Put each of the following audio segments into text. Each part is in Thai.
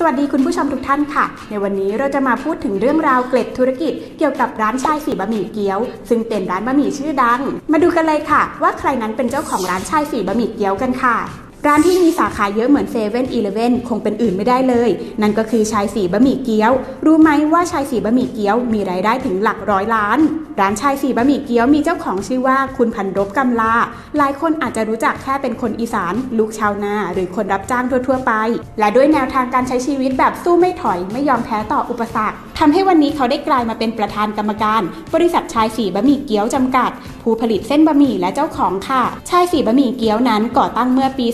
สวัสดีคุณผู้ชมทุกท่านค่ะ ในวันนี้เราจะมาพูดถึงเรื่องราวเกล็ดธุรกิจ เกี่ยวกับร้านชายสีบะหมี่เกี๊ยว ซึ่งเป็นร้านบะหมี่ชื่อดัง มาดูกันเลยค่ะ ว่าใครนั้นเป็นเจ้าของร้านชายสีบะหมี่เกี๊ยวกันค่ะร้านที่มีสาขาเยอะเหมือนเซเว่นอีเลฟเว่นคงเป็นอื่นไม่ได้เลย นั่นก็คือชายสีบะหมี่เกี๊ยว รู้ไหมว่าชายสีบะหมี่เกี๊ยวมีรายได้ถึงหลักร้อยล้าน ร้านชายสีบะหมี่เกี๊ยวมีเจ้าของชื่อว่าคุณพันรบกำลา หลายคนอาจจะรู้จักแค่เป็นคนอีสาน ลูกชาวนา หรือคนรับจ้างทั่วๆไป และด้วยแนวทางการใช้ชีวิตแบบสู้ไม่ถอยไม่ยอมแพ้ต่ออุปสรรค ทำให้วันนี้เขาได้กลายมาเป็นประธานกรรมการ บริษัทชายสีบะหมี่เกี๊ยวจำกัด ผู้ผลิตเส้นบะหมี่และเจ้าของค่ะ ชายสีบะหมี่เกี๊ยวนั้นก่อตั้งเมื่อปี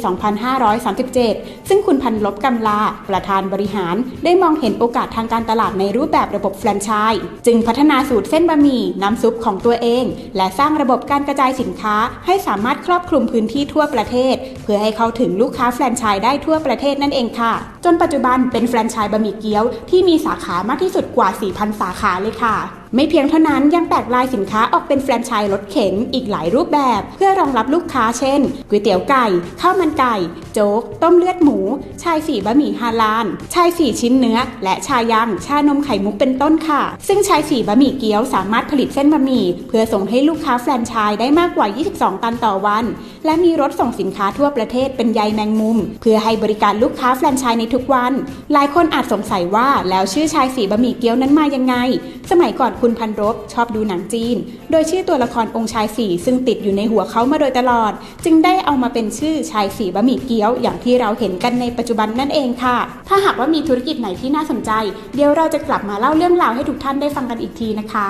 2537 ซึ่งคุณพันลบกำลา ประธานบริหาร ได้มองเห็นโอกาสทางการตลาดในรูปแบบระบบแฟรนไชส์จึงพัฒนาสูตรเส้นบะหมี่น้ำซุปของตัวเอง และสร้างระบบการกระจายสินค้า ให้สามารถครอบคลุมพื้นที่ทั่วประเทศ เพื่อให้เข้าถึงลูกค้าแฟรนไชส์ได้ทั่วประเทศนั่นเองค่ะ จนปัจจุบันเป็นแฟรนไชส์บะหมี่เกี๊ยวที่มีสาขามากที่สุดกว่า 4,000 สาขาเลยค่ะ ไม่เพียงเท่านั้นยังแตกลายสินค้าออกเป็นแฟรนไชส์รถเข็นอีกหลายรูปแบบ เพื่อรองรับลูกค้าเช่นก๋วยเตี๋ยวไก่ข้าวมันไก่ โจ๊ก ต้มเลือดหมู ชายสีบะหมี่ฮาลาน ชายสีชิ้นเนื้อ และชายังชานมไข่มุกเป็นต้นค่ะ ซึ่งชายสีบะหมี่เกี๊ยวสามารถผลิตเส้นบะหมี่ เพื่อส่งให้ลูกค้าแฟรนไชส์ได้มากกว่า 22 ตันต่อวัน และมีรถส่งสินค้าทั่วประเทศเป็นใยแมงมุม เพื่อให้บริการลูกค้าแฟรนไชส์ในทุกวัน หลายคนอาจสงสัยว่าแล้วชื่อชายสีบะหมี่เกี๊ยวนั้นมายังไง สมัยก่อนคุณพันรบชอบดูหนังจีน โดยชื่อตัวละครองค์ชายสีซึ่งติดอยู่ในหัวเขามาโดยตลอด จึงได้เอามาเป็นชื่อชายสีบะหมี่เกี๊ยวอย่างที่เราเห็นกันในปัจจุบันนั่นเองค่ะ ถ้าหากว่ามีธุรกิจไหนที่น่าสนใจ เดี๋ยวเราจะกลับมาเล่าเรื่องราวให้ทุกท่านได้ฟังกันอีกทีนะคะ